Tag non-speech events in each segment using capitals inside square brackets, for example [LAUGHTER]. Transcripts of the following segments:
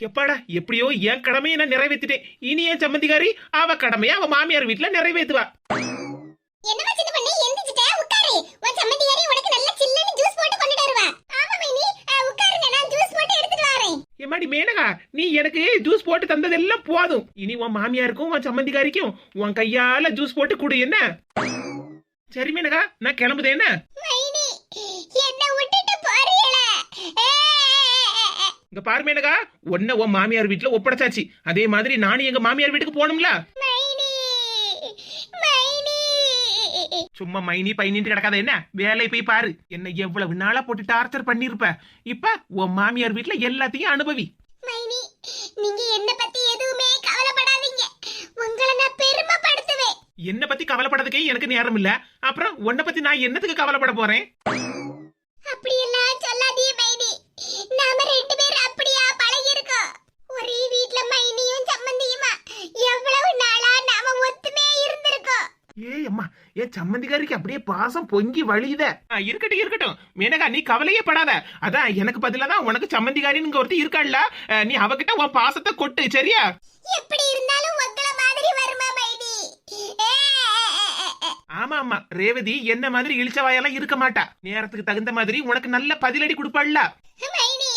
அப்பாடா எப்படியோ என் கடமையை நான் நிறைவேத்திட்டேன். இனி என் சம்மந்திக்காரி அவ கடமையை அவ மாமியார் வீட்டுல நிறைவேத்துவா. என்னமா சின்ன பண்ணி? எந்திரிச்சிட்ட உட்காரு. உன் சம்மந்தியாரி உனக்கு நல்ல சில்லுன்னு ஜூஸ் போட்டு கொண்டுட்டு வருவா. ஆமா மைனி. அஹ், உட்காருங்க நான் ஜூஸ் போட்டு எடுத்துட்டு வரேன். எம்மாடி மேனகா நீ எனக்கு ஜூஸ் போட்டு தந்ததெல்லாம் போதும். இனி உன் மாமியாருக்கும் உன் சம்மந்திக்காரிக்கும் உன் கையால ஜூஸ் போட்டு கொடு என்ன? சரி மேனகா நான் கிளம்புதேன் என்ன விட்டுட்டு போறீங்கள இங்க பாரு மேனகா உன்ன உன் மாமியார் வீட்டுல ஒப்படைச்சாச்சு. அதே மாதிரி நானும் எங்க மாமியார் வீட்டுக்கு போகணும்ல? சும்மா மைனி பைனிட்டு கிடக்காத என்ன? வேலை போய் பாரு. என்ன எவ்வளவு நாளா போட்டு டார்ச்சர் பண்ணிருப்ப. இப்ப உன் மாமியார் வீட்டுல எல்லாத்தையும் அனுபவி. மைனி நீங்க என்ன பத்தி எதுவுமே கவலைப்படாதீங்க. உங்களை நான் பெருமைப்படுத்துவேன். என்ன பத்தி கவலைப்படறதுக்கே எனக்கு நேரம் இல்ல அப்புறம் உன்னை பத்தி நான் என்னத்துக்கு கவலைப்பட போறேன் அப்படியெல்லாம் சொல்லாதீங்க மைனி நாம ரெண்டு பேரும் அப்படியா பழகி இருக்கோம் ஒரே வீட்ல மைனியும் சம்மந்தியுமா எவ்வளவு நாளா நாம ஒத்துமையா ஏய் அம்மா என் சம்மந்திக்காரிக்கு அப்படியே பாசம் பொங்கி வழியுத. இருக்கட்டும் இருக்கட்டும். மேனகா நீ கவலையே படாத. அதான் எனக்கு பதிலா தான் உனக்கு சம்மந்திக்காரின்னு ஒருத்தி இருக்காள்ல. நீ அவகிட்ட உன் பாசத்தை கொட்டு சரியா? எப்படி இருந்தாலும் உங்களை மாதிரி வருமா மைனி ஏ, ஆமா ஆமா. ரேவதி என்ன மாதிரி இழிச்சவாயெல்லாம் இருக்க மாட்டா. நேரத்துக்கு தகுந்த மாதிரி உனக்கு நல்ல பதிலடி கொடுப்பாள்ல. மைனி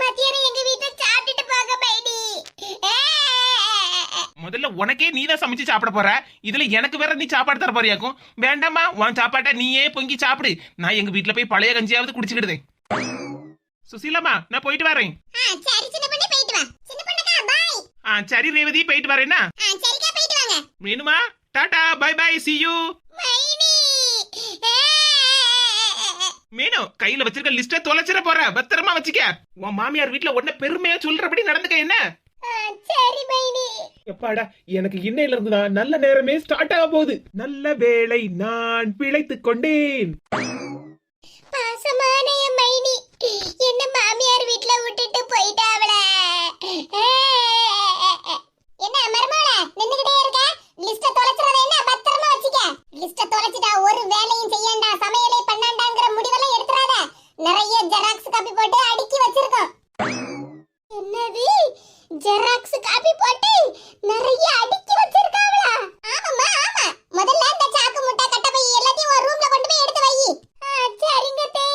மத்தியானம் எங்க வீட்ல சாப்பிட்டுட்டு போங்க மைனி ஏ, உனக்கே நீ தான் சமைச்சு சாப்பிட போற? இதுல எனக்கு வேற நீ சாப்பாடு தர போறியாக்கும்? வேண்டாமா உன் சாப்பாட்டை நீயே பொங்கி சாப்பிடு. நான் எங்க வீட்ல போய் பழைய கஞ்சியாவது குடிச்சுக்கிடுதேன் சுசீலாமா நான் போயிட்டு வரேன். ஆ, சரி ரேவதி போயிட்டு வரேன்னா வேணுமா tata bye bye see you மைனி. கையில வச்சிருக்க லிஸ்ட தொலைச்சிட போற. பத்திரமா வச்சுக்க. உன் மாமியார் வீட்ல உன்ன பெருமையா சொல்றபடி நடந்துக்க என்ன? சரி எப்பாடா எனக்கு இன்னையில இருந்து தான் நல்ல நேரமே ஸ்டார்ட் ஆக போகுது. நல்ல வேளை நான் பிழைத்துக் கொண்டேன் பாசமான என் மைனி என்ன மாமியார் வீட்ல விட்டுட்டு போயிட்டாவல என்ன மருமகள நின்னுகிட்டே இருக்க லிஸ்ட தொலைச்சிரத என்ன பத்திரமா வச்சுக்க லிஸ்ட தொலைச்சிட்டா ஒரு வேலையும் செய்யண்டா சமையலே பண்ணாண்டாங்கிற முடிவெல்லாம் எடுத்துறாத நிறைய ஜெராக்ஸ் காப்பி போட்டு அடுக்கி வச்சிருக்கோம் என்னது ஜெராக்ஸ் காப்பி போட்டு நிறைய அடுக்கி வச்சிருக்காவளா ஆமாம்மா ஆமா முதல்ல இந்த சாக்கு முட்டை கட்ட பை எல்லாத்தையும் ஒரு ரூம்ல கொண்டு போய் எடுத்து வை ஆ, சரிங்க தே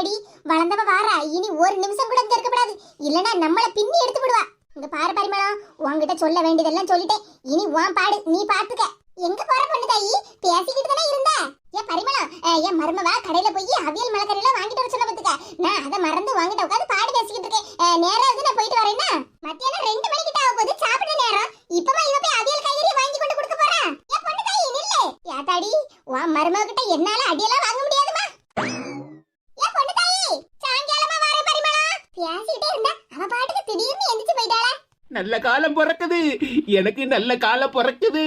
அடி வளர்ந்தவ வாரா. இனி ஒரு நிமிஷம் கூட இங்க இருக்கப்படாது இல்லனா நம்மள பின்னி எடுத்து விடுவா. இங்க பாரு பரிமளம் உன்கிட்ட சொல்ல வேண்டியதெல்லாம் சொல்லிட்டேன். இனி உன் பாடு நீ பாத்துக்க. எங்க போற பொண்ணு தாயி? பேசிக்கிட்டு தானே இருந்தா? ஏ பரிமளம் என் மருமவா கடையில போய் அவியல் மலக்கறியெல்லாம் வாங்கிட்டு வர சொல்ல பாத்துக்க. நான் அதை மறந்து வாங்கிட்ட உட்காந்து பாடு பேசிக்கிட்டு இருக்கேன். நேரம் வந்து நான் போயிட்டு வரேன்னா மத்தியானம் ரெண்டு மணிக்கிட்ட ஆக போது சாப்பிட நேரம். இப்பவா இவ போய் அவியல் காய்கறி வாங்கி கொண்டு கொடுக்க போறா? ஏ பொண்ணு தாயி நில்லு. யாத்தாடி உன் மருமக கிட்ட என்னால அடியெல்லாம் வாங்க முடியாதுமா ஏன் பொண்ணு தாயி சாயங்காலமா வரேன் பரிமளம் பேசிட்டே இருந்தா அவ பாட்டுக்கு திடீர்னு எந்திரிச்சு போயிட்டாளா நல்ல காலம் பிறக்குது. எனக்கு நல்ல காலம் பிறக்குது.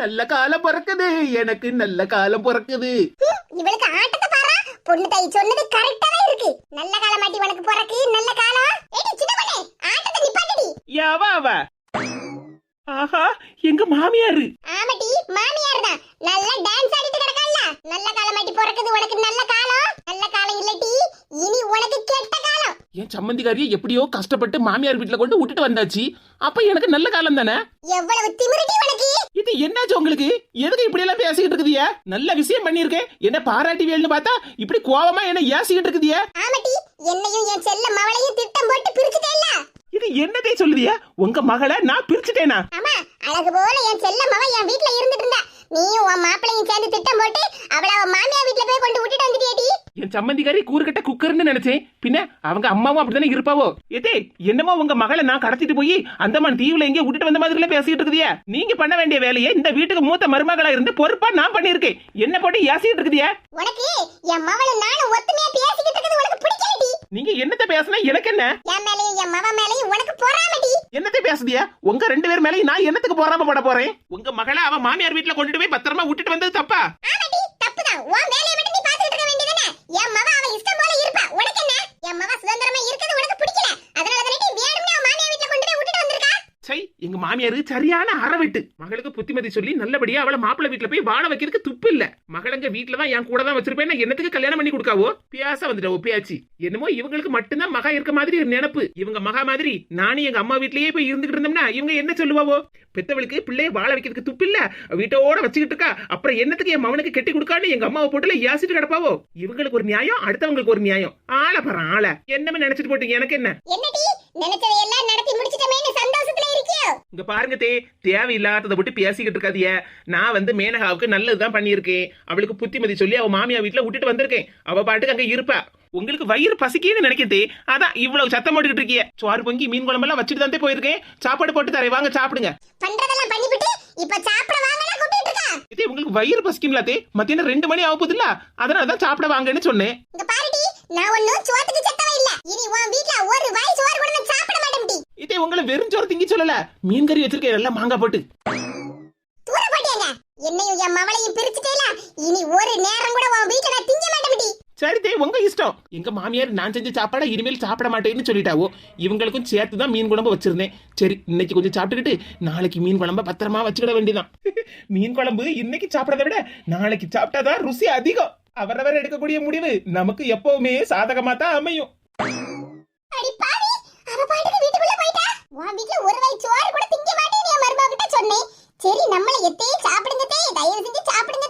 நல்ல காலம் பிறக்குது. எனக்கு நல்ல காலம் பிறக்குது. இவளுக்கு ஆட்டத்தை பாரா? பொண்ணு தாய் சொன்னது கரெக்டா தான் இருக்கு. நல்ல காலம் மாட்டி உனக்கு பிறக்கு நல்ல காலம். ஏடி சின்ன பொண்ணே ஆட்டத்தை நிப்பாட்டடி. யாவா அவ ஆஹா எங்க மாமியாரு? ஆமாடி மாமியார் தான் நல்லா டான்ஸ் ஆடிட்டு கிடக்கல்ல நல்ல காலம் மாட்டி பிறக்குது உனக்கு நல்ல காலம் நல்ல காலம் இல்லடி இனி உனக்கு கெட்ட காலம் என் சம்மந்திக்காரியை எப்படியோ கஷ்டப்பட்டு மாமியார் வீட்டுல கொண்டு விட்டுட்டு வந்தாச்சு. அப்ப எனக்கு நல்ல காலம் தானே? எவ்வளவு திமிருடி உனக்கு? இது என்னாச்சு உங்களுக்கு? எதுக்கு இப்படி எல்லாம் பேசிக்கிட்டு இருக்குதியா? நல்ல விஷயம் பண்ணிருக்கேன் என்ன பாராட்டி வேல்னு பார்த்தா இப்படி கோவமா என்ன ஏசிக்கிட்டு இருக்குதியா? ஆமாடி என்னையும் என் செல்ல மவளையும் திட்டம் போட்டு பிரிச்சுட்டே இல்ல இது என்னதே சொல்லுதியா? உங்க மகளை நான் பிரிச்சுட்டேனா? ஆமா அழகு போல என் செல்ல மவ என் வீட்ல இருந்துட்டு இருந்தா. நீயும் உன் மாப்பிளையும் சேர்ந்து திட்டம் போட்டு அவள அவ மாமியார் வீட்ல போய் கொண்டு விட்டுட்டு வந்துட்டியடி. என் சம்மந்திக்காரி கூறுகட்ட குக்கர்னு நினைச்சேன். பின்ன அவங்க அம்மாவும் அப்படித்தானே இருப்பாவோ? ஏதே என்னமோ உங்க மகளை நான் கடத்திட்டு போய் அந்தமான் தீவுல எங்கேயோ விட்டுட்டு வந்த மாதிரி பேசிட்டு இருக்குதியா நீங்க பண்ண வேண்டிய வேலையை இந்த வீட்டுக்கு மூத்த மருமகளா இருந்து பொறுப்பா நான் பண்ணிருக்கேன் என்ன போட்டு ஏசிட்டு இருக்குதியா உனக்கு என் மவளும் நானும் ஒத்துமையா பேசிக்கிட்டு இருக்கிறது உனக்கு பிடிக்கலடி. நீங்க என்னத்த பேசுனா? எனக்கு என்ன? என் மேலயும் என் மவ மேலயும் உனக்கு பொறாமடி. என்னத்த பேசுதியா? உங்க ரெண்டு பேர் மேலயும் நான் என்னத்துக்கு போறாம போட போறேன்? உங்க மகளை அவ மாமியார் வீட்டுல கொண்டுட்டு போய் பத்திரமா விட்டுட்டு வந்தது தப்பா? ஆமாடி தப்புதான். உன் மட்டும் நீ பாத்துக்கிட்டு இருக்க வேண்டியதானே என் மவ அவ இஷ்டம் போல இருப்பா உனக்கு என்ன என் மவ சுதந்திரமா இருக்கிறது உனக்கு பிடிக்கல அதனால தானே நீ வேணும்னு அவ மாமியார் வீட்ல கொண்டு போய் விட்டுட்டு வந்திருக்கா சை எங்க மாமியாரு சரியான அறவெட்டு. மகளுக்கு புத்திமதி சொல்லி நல்லபடியா அவளை மாப்பிள்ள வீட்டுல போய் வாழ வைக்கிறதுக்கு துப்பு இல்ல. மகளங்க வீட்டுல தான் என் கூட தான் வச்சிருப்பேன் என்னத்துக்கு கல்யாணம் பண்ணி கொடுக்காவோ? பியாச வந்துட்டா பேச்சு என்னமோ இவங்களுக்கு மட்டும்தான் மகா இருக்க மாதிரி ஒரு நினைப்பு. இவங்க மகா மாதிரி நானும் எங்க அம்மா வீட்லயே போய் இருந்துகிட்டு இருந்தோம்னா இவங்க என்ன சொல்லுவாவோ? பெத்தவளுக்கு பிள்ளைய வாழ வைக்கிறதுக்கு துப்பு இல்ல? வீட்டோட வச்சுக்கிட்டு இருக்கா. அப்புறம் என்னத்துக்கு என் மவனுக்கு கெட்டி கொடுக்கான்னு எங்க அம்மாவை போட்டுல யாசிட்டு கிடப்பாவோ? இவங்களுக்கு ஒரு நியாயம் அடுத்தவங்களுக்கு ஒரு நியாயம். ஆளை பாரு ஆளை. என்னமே நினைச்சிட்டு போட்டீங்க? எனக்கு என்ன? நினைச்சதை எல்லாம் நடத்தி முடிச்சிட்டமே சந்தோஷத்துல இங்க பாருங்க தே தேவையில்லாததை விட்டு பேசிக்கிட்டு இருக்காதிய நான் வந்து மேனகாவுக்கு நல்லதுதான் பண்ணியிருக்கேன். அவளுக்கு புத்திமதி சொல்லி அவ மாமியா வீட்டுல விட்டுட்டு வந்திருக்கேன். அவ பாட்டுக்கு அங்க இருப்பா. உங்களுக்கு வயிறு பசிக்கேன்னு நினைக்கிறதே அதான் இவ்வளவு சத்தம் போட்டுக்கிட்டு இருக்கிய. சோறு பொங்கி மீன் குழம்பெல்லாம் வச்சுட்டு தான் போயிருக்கேன். சாப்பாடு போட்டு தரேன். வாங்க சாப்பிடுங்க. பண்றதெல்லாம் பண்ணிவிட்டு இப்ப சாப்பிட வாங்கலாம் கூப்பிட்டு இருக்கா? இதே உங்களுக்கு வயிறு பசிக்கும்ல தே. மத்தியானம் ரெண்டு மணி ஆக போகுதுல்ல. அதனால தான் சாப்பிட வாங்கன்னு சொன்னேன். இங்க பாருடி நான் ஒண்ணும் சோத்துக்கு செத்தவ இல்ல. இனி உன் வீட்ல ஒரு வாய் சோறு கூட சாப்பிட இதே உங்களை வெறும் சோறு திங்கி சொல்லல. மீன் கறி வச்சிருக்கேன் எல்லாம் மாங்காய் போட்டு. என்னையும் என் மவளையும் பிரிச்சுட்டேல? இனி ஒரு நேரம் கூட உன் வீட்ல நான் திங்க மாட்டேன் சரி தே உங்க இஷ்டம். எங்க மாமியார் நான் செஞ்ச சாப்பாடை இனிமேல் சாப்பிட மாட்டேன்னு சொல்லிட்டாவோ இவங்களுக்கும் சேர்த்து தான் மீன் குழம்பு வச்சிருந்தேன். சரி இன்னைக்கு கொஞ்சம் சாப்பிட்டுக்கிட்டு நாளைக்கு மீன் குழம்ப பத்திரமா வச்சுக்கிட வேண்டியதான் [LAUGHS] மீன் குழம்பு இன்னைக்கு சாப்பிடறத விட நாளைக்கு சாப்பிட்டாதான் ருசி அதிகம். அவரவர் எடுக்கக்கூடிய முடிவு நமக்கு எப்பவுமே சாதகமா தான் அமையும் அடி பாவி அவ பாட்டுக்கு வீட்டுக்குள்ள போயிட்டா உன் வீட்ல ஒரு வாய் சோறு கூட திங்க மாட்டேன்னு என் மருமக கிட்ட சொன்னேன். சரி நம்மள எத்தே சாப்பிடுங்க தே தயவு செஞ்சு சாப்பிடுங்க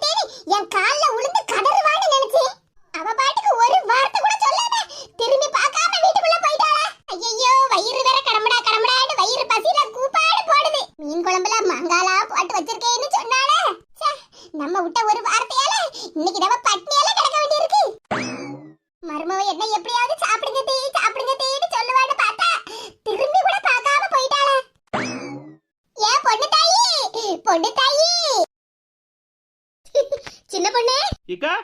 என் கால்ல உளுந்து கதறுவான்னு நினைச்சேன். அவ பாட்டுக்கு ஒரு வார்த்தை கூட சொல்லாம திரும்பி பார்க்காம வீட்டுக்குள்ள போயிட்டாளா? ஐயோ வயிறு வேற கடமுடா கடமுடான்னு வயிறு பசியில கூப்பாடு போடுது. மீன் குழம்புல மாங்காலா போட்டு வச்சிருக்கேன்னு சொன்னாலே நம்ம விட்ட ஒரு வார்த்தை இன்னைக்கு நம்ம பட்னியால கிடக்க வேண்டியிருக்கு மருமவ என்ன எப்படியாவது சாப்பிடுங்க தே சாப்பிடுங்க தேன்னு சொல்லுவான்னு பார்த்தா திரும்பி கூட பார்க்காம போயிட்டாளே ஏன் பொண்ணு தாயி பொண்ணு தாயி சின்ன பொண்ணு ஏக்கா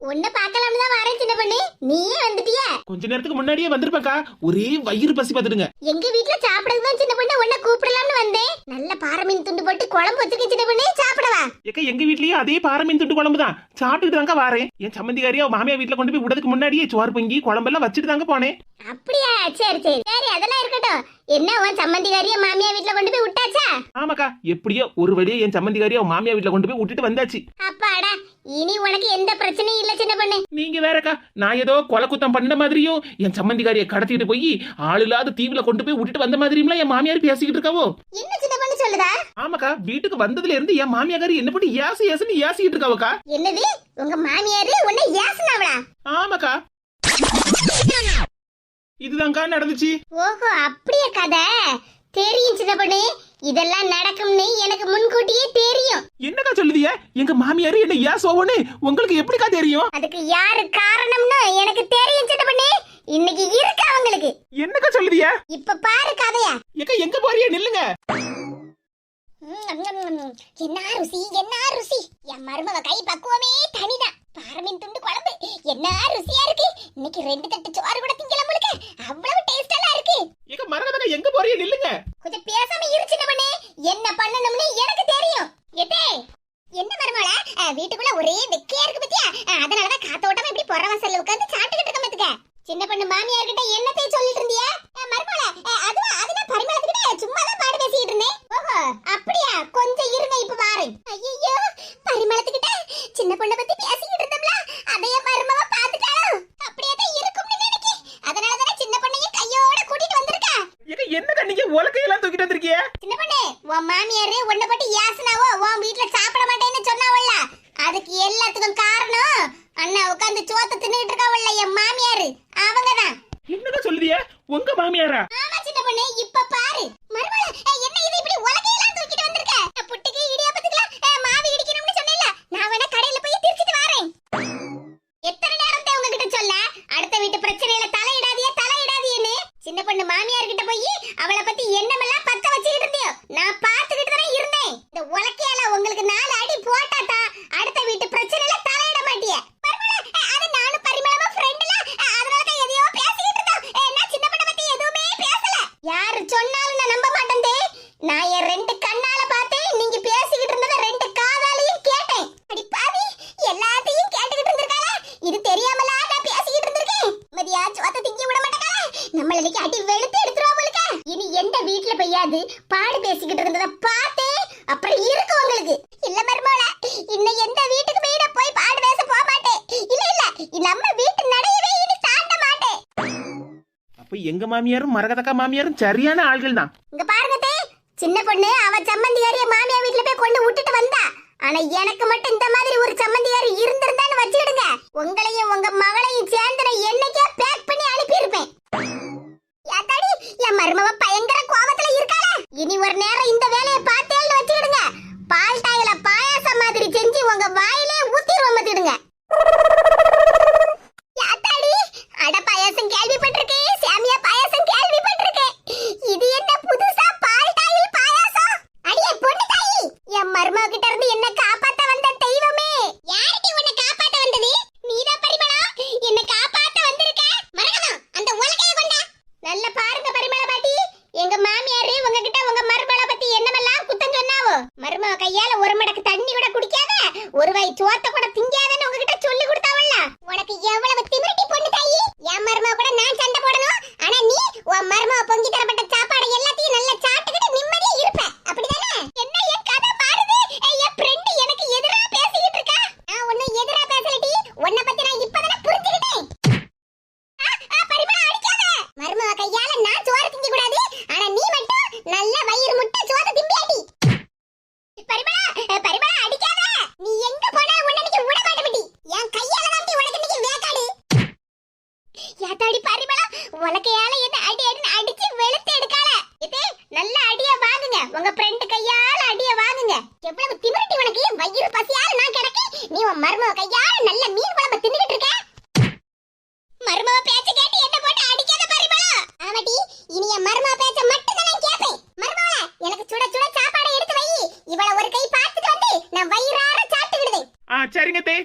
உன்னை பார்க்கலாம்னு தான் வரேன் சின்ன பொண்ணு நீயே வந்துட்டிய கொஞ்ச நேரத்துக்கு முன்னாடியே வந்திருப்பேக்கா ஒரே வயிறு பசி பார்த்துடுங்க. எங்க வீட்ல சாப்பிடுறது தான் சின்ன பொண்ணு உன்னை கூப்பிடலாம்னு வந்தேன். நல்ல பாறை மீன் துண்டு போட்டு குழம்பு வச்சிருக்கேன் சின்ன பொண்ணு சாப்பிடவா? ஏக்கா எங்க வீட்லயும் அதே பாரமீன் துண்டு குழம்பு தான். சாப்பிட்டுட்டு தாங்க வாரேன். என் சம்மந்திகாரியா மாமியா வீட்டுல கொண்டு போய் விடதுக்கு முன்னாடியே சோறு பொங்கி குழம்பெல்லாம் வச்சுட்டு தாங்க போனேன். அப்படியா? சரி சரி. சரி அதெல்லாம் இருக்கட்டும். என்ன உன் சம்மந்திகாரிய மாமியா வீட்ல கொண்டு போய் விட்டாச்சா? ஆமாக்கா எப்படியோ ஒரு வழியா என் சம்மந்திகாரியா மாமியா வீட்டுல கொண்டு போய் விட்டுட்டு வந்தாச்சு. அப்பாடா இனி உனக்கு எந்த பிரச்சனையும் இல்ல சின்ன பொண்ணு. நீங்க வேறக்கா நான் ஏதோ கொலை குத்தம் பண்ண மாதிரியும் என் சம்மந்திகாரியை கடத்திட்டு போய் ஆள் இல்லாத தீவுல கொண்டு போய் விட்டுட்டு வந்த மாதிரியும்லாம் என் மாமியார் பேசிக்கிட்டு இருக்காவோ? என்ன சின்ன பொண்ணு சொல்லுதா? ஆமாக்கா வீட்டுக்கு வந்ததுல இருந்து என் மாமியார் என்ன பண்ணி ஏசு ஏசுன்னு ஏசிக்கிட்டு இருக்காவக்கா? என்னது? உங்க மாமியாரு உன்னை ஏசுனாவளா? ஆமாக்கா. இதுதான்க்கா நடந்துச்சு. ஓஹோ அப்படியே கதை. தெரியும் சின்ன பொண்ணு இதெல்லாம் நடக்கும்னு எனக்கு முன்கூட்டியே தெரியும். என்னக்கா சொல்லுதிய? எங்க மாமியார் என்ன ஏசுவோன்னு உங்களுக்கு எப்படிக்கா தெரியும்? அதுக்கு யாரு காரணம்னு எனக்கு தெரியும் சின்ன பொண்ணு இன்னைக்கு இருக்கு அவங்களுக்கு. என்னக்கா சொல்லுதிய? இப்ப பாரு கதையா. ஏக்கா எங்க போறிய? நில்லுங்க. என்ன ருசி என்ன ருசி? என் மருமக கை பக்குவமே தனிதான். பாரமீன் துண்டு குழம்பு. என்ன ருசியா இருக்கு? இன்னைக்கு ரெண்டு தட்டு சோறு கூட மரகதக்கா எங்க நில்லுங்க கொஞ்சம் பேசாம இரு சின்ன பண்ணே. என்ன பண்ணணும்னு எனக்கு தெரியும் எதே என்ன மருமகள வீட்டுக்குள்ள ஒரே வெக்கையா இருக்கு பத்தியா அஹ், அதனாலதான் காத்தோட்டமா இப்படி புற வாசல்ல உட்கார்ந்து சாப்பிட்டுக்கிட்டு இருக்க மத்துக்க சின்ன பொண்ணு மாமியார் கிட்ட என்னத்தை சொல்லிட்டு இருந்தியா மருமகள அதுவா அதுனா பரிமளத்துக்கிட்ட சும்மா தான் பாடு பேசிட்டு இருந்தேன் ஓஹோ அப்படியா கொஞ்சம் இருங்க இப்ப பாரு ஐயோ பரிமளத்துக்கிட்ட சின்ன பொண்ணை பத்தி பேசிக்கிட்டு இருந்தோம்ல அதைய மருமவ பாத்துட்டாளோ அப்படியே தான் இருக்கும்னு நினைக்கேன் அதனால தானே சின்ன பொண்ணையும் கையோட கூட்டிட்டு வந்திருக்கா ஏக்கா என்னக்கா நீங்க உலக்கையெல்லாம் தூக்கிட்டு வந்திருக்கிய சின்ன பொண்ணு உன் மாமியாரு உன்னை பத்தி யாசனாவோ உன் வீட்ல சாப்பிட மாட்டேன்னு சொன்னாவல்ல அதுக்கு எல்லாத்துக்கும் காரணம் அண்ணா உட்கார்ந்து சோத்த தின்னுட்டு இருக்காவல்ல என் மாமியாரு. அவங்கதான். என்னக்கா சொல்லுதிய? உங்க மாமியாரா? ஐயா சோத்த திங்க விட மாட்டேங்க நம்மள அடி வெளுத்து எடுத்துருவா போலுக்க. இனி எந்த வீட்ல பெய்யாது பாடு பேசிக்கிட்டு இருந்தத பார்த்தே அப்புறம் இருக்கு உங்களுக்கு. இல்ல மருமோல இன்னும் எந்த வீட்டுக்கு போய் நான் போய் பாடு பேச போக மாட்டேன். இல்ல இல்ல நம்ம வீட்டு நடையவே இனி தாண்ட மாட்டேன். அப்ப எங்க மாமியாரும் மரகதக்கா மாமியாரும் சரியான ஆள்கள் தான். இங்க பாருங்க தே சின்ன பொண்ணு அவ சம்மந்திகாரிய மாமியா வீட்டுல போய் கொண்டு விட்டுட்டு வந்தா. ஆனா எனக்கு மட்டும் இந்த மாதிரி ஒரு சம்மந்திகாரி இருந்திருந்தான்னு வச்சுக்கிடுங்க. உங்களையும் உங்க சோத்த கூட திங்காதன்னு உங்ககிட்ட சொல்லி கொடுத்தாவல்ல? உனக்கு எவ்வளவு திமிரட்டி பொண்ணு தாயி? என் மருமக கூட நான் சண்டை போடணும். ஆனா நீ உன் மருமக சரிங்க தே.